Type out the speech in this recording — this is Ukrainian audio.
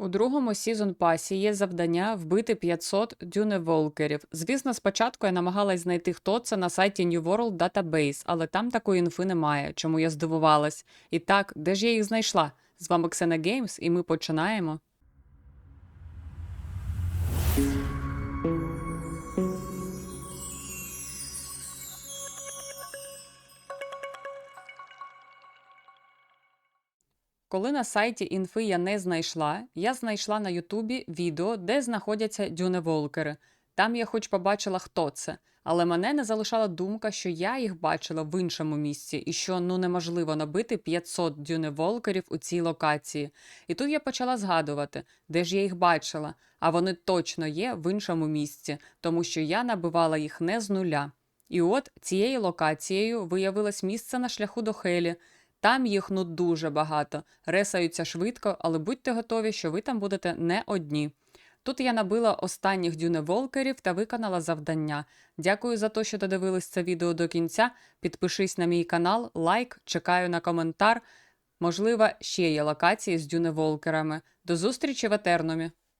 У другому сезон пасі є завдання вбити 500 дюневолкерів. Звісно, спочатку я намагалась знайти, хто це на сайті New World Database, але там такої інфи немає, чому я здивувалась. І так, де ж я їх знайшла? З вами Ксена Геймс, і ми починаємо. Коли на сайті інфи я не знайшла, я знайшла на Ютубі відео, де знаходяться дюневолкери. Там я хоч побачила, хто це, але мене не залишала думка, що я їх бачила в іншому місці і що ну неможливо набити 500 дюневолкерів у цій локації. І тут я почала згадувати, де ж я їх бачила, а вони точно є в іншому місці, тому що я набивала їх не з нуля. І от цією локацією виявилось місце на шляху до Хелі. Там їх ну дуже багато, ресаються швидко, але будьте готові, що ви там будете не одні. Тут я набила останніх дюневолкерів та виконала завдання. Дякую за те, що додивились це відео до кінця. Підпишись на мій канал, лайк, чекаю на коментар. Можливо, ще є локації з дюневолкерами. До зустрічі в Етернумі!